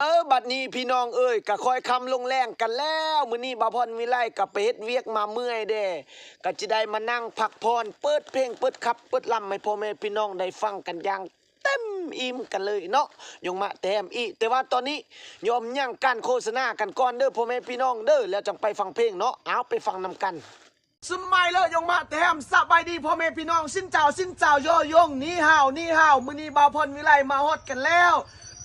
เออบัดนี้พี่น้องเอ้ยก็คอยคำลงแรงกันแล้วมื้อนี้บาพรวิไลกับไปเฮ็ดเวียกมาเมื่อยเด้ก็จะได้มานั่งพักพรเปิดเพลงเปิดคับเปิดลำให้พ่อแม่พี่น้องได้ฟังกันอย่างเต็มอิ่มกันเลยเนาะยงมาแต้มอีแต่ว่าตอนนี้ยอมย่างการโฆษณากันก่อนเด้อพ่อแม่พี่น้องเด้อแล้วจังไปฟังเพลงเนาะเอาไปฟังนำกันสมัยเลยยงมาแถมสบายดีพ่อแม่พี่น้องสิ้นเจ้าสิ้นเจ้าโยยงนี่ห่าวนี่ห่าวมื้อนี้บาวพรวิไลมาฮอดกันแล้ว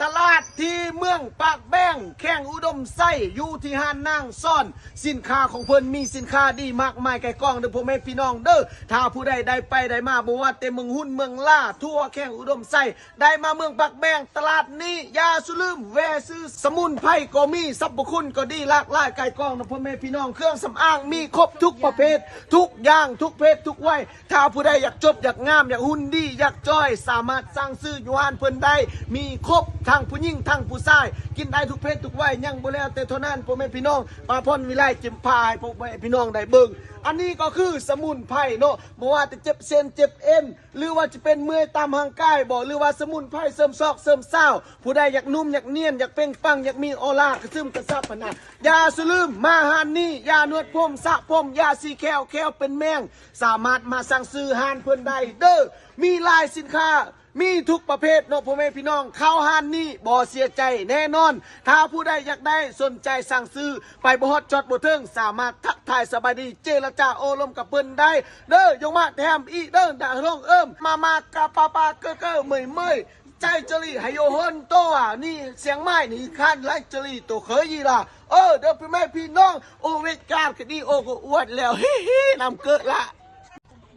ตลาดที่เมืองปากแบ้งแข่งอุดมไส้อยู่ที่ห้านนางซ่อน สินค้าของเพิ่นมีสินค้าดีมากมายไก่กล้องเด้อพ่อแม่พี่น้องเด้อถ้าผู้ใดได้ไปได้มาบ่ว่าแต่เมืองหุ้นเมืองล่า ทั่วแข่งอุดมไส้ได้มาเมืองปากแบ้งตลาดนี้ยาสุลืมแวซื้อสมุนไพรก็มีสรรพคุณก็ดีหลากหลายไก่กล้องนะพ่อแม่พี่น้องเครื่องสำอางมีครบทุกประเภท ทุกอย่างทุกเพศทุกวัยถ้าผู้ใดอยากจบอยากงามอยากหุ่นดีอยากจ้อย สามารถสั่งซื้ออยู่ห้านเพิ่นได้มีครบทั้ั้งผู้หญิงทั้งผู้ชาย กินได้ทุกเพศทุกวัยยังบ่แล้วแต่เท่านั้นพ่อแม่พี่น้องปาพ่นวิไลจิมพายพ่อแม่พี่น้องได้เบิ่งอันนี้ก็คือสมุนไพรเนาะบ่ว่าจะเจ็บเส้นเจ็บเอ็นหรือว่าจะเป็นเมื่อยตามห่างกายบ่หรือว่าสมุนไพรเสริมซอกเสริมเศร้าผู้ใดอยากนุ่มอยากเนียนอยากเป่งปังอยากมีออร่ากระซึมกระซับพนะอย่าสลืมมาหานนี่ยานวดผมสระผมยาสีแควแควเป็นแมง สามารถมาสั่งซื้อหานเพิ่อนได้เด้อมีลายสินค้า มีทุกประเภทเนาะพ่อแม่พี่น้องเข้าห้านนี่บ่เสียใจแน่นอน ถ้าผู้ใดอยากได้สนใจสั่งซื้อไปบ่ฮอดจอดบ่เทิงสามารถทักทายสบายดีเจรจาโอลมกับเพิ่นได้ เด้อยงมาแถมอีเด้อด่าร้องเอิ้มมามากะปาปาเกอเกอเมยเมยใจจรีให้โยเฮินโตอะนี่เสียงไม้นี่คันไลจรีตัวเคยยีล่ะเออเด้อพ่แม่พี่น้องโอเวการคดีโอก็อวดแล้วฮิฮินำเกิดละ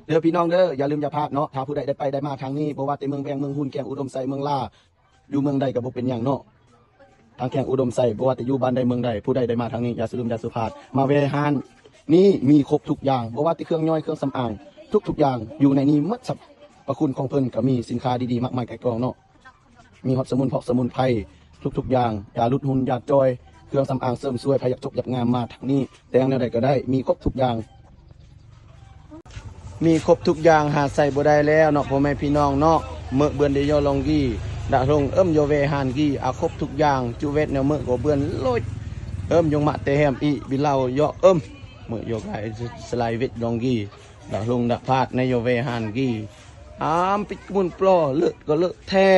เด้อพี่น้องเด้ออย่าลืมอย่าพลาดเนาะถ้าผู้ใดได้ไปได้มาทางนี้บ่ว่าแต่เมืองแพงเมืองหุ่นแกงอุดมไซเมืองล่าอยู่เมืองใดก็บ่เป็นหยังเนาะทางแข่งอุดมไซบ่ว่าแต่อยู่บ้านใดเมืองใดผู้ใดได้มาทางนี้อย่าลืมอย่าสุพลาดมาแวะฮานนี่มีครบทุกอย่างบ่ว่าแต่เครื่องย่อยเครื่องสำอางทุกทุกๆอย่างอยู่ในนี้หมดสรรพคุณของเพิ่นก็มีสินค้าดีๆมากมายไก่กองเนาะมีฮอตสมุนพอกสมุนไพรทุกๆอย่างยาลดหุ่นยาจอย เครื่องสำอางเสริมสวยพยักจบยับงามมาทางนี้แต่งแนวใดก็ได้มีครบทุกอย่าง มีครบทุกอย่างหาใส่บ่ได้แล้วเนาะพ่อแม่พี่น้องเนาะเมื่อเบือนเดยอลองกี้ดะลงเอิ่มโยเวหานกี้อาครบทุกอย่างจูเวตแนวเมื่อก็เบือนโลดเอิ่มยงมะเตแฮมอีบิลาวยอเอิ่มเมื่อโยกายสไลเวตลองกี้ดะลงดะพาดในโยเวหานกี้อามปิดมุนปลอเลือดก็เลือดแท้